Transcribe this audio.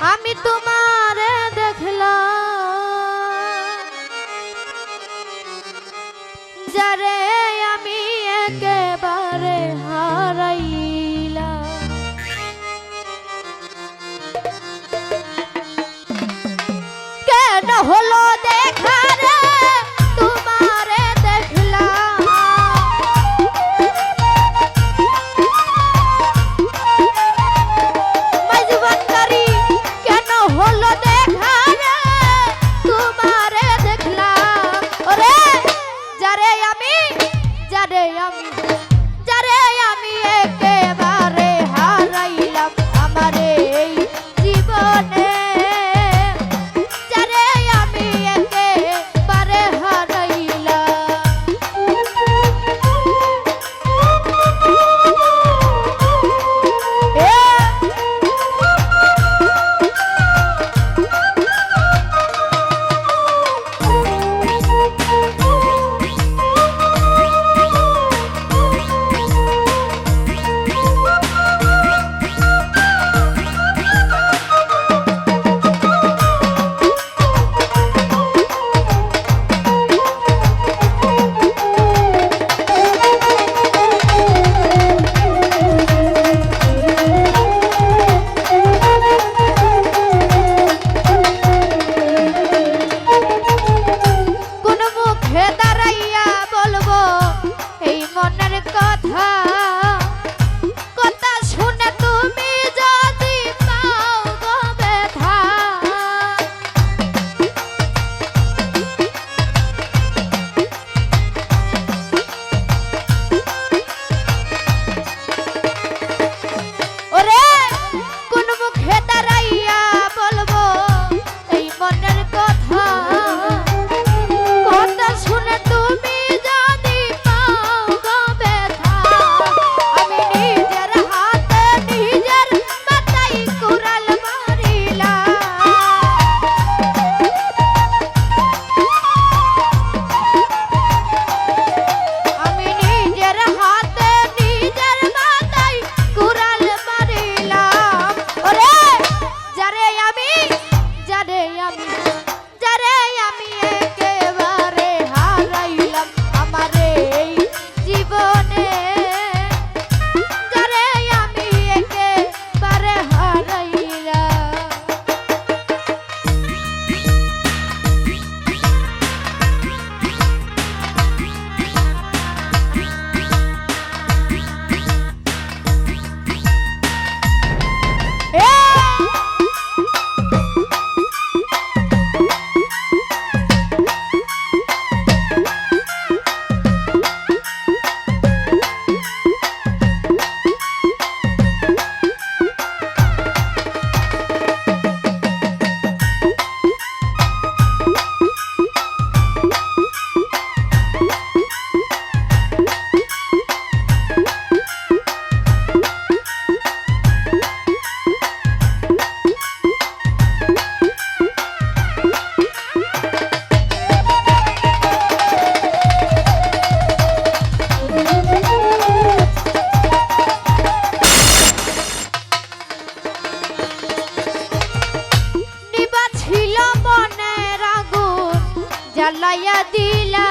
আমি তোমার দেখলাম। যারে আমি একেবারে হারাইলাম। কেন হলো Thank you. জ্বালাইয়া দিলা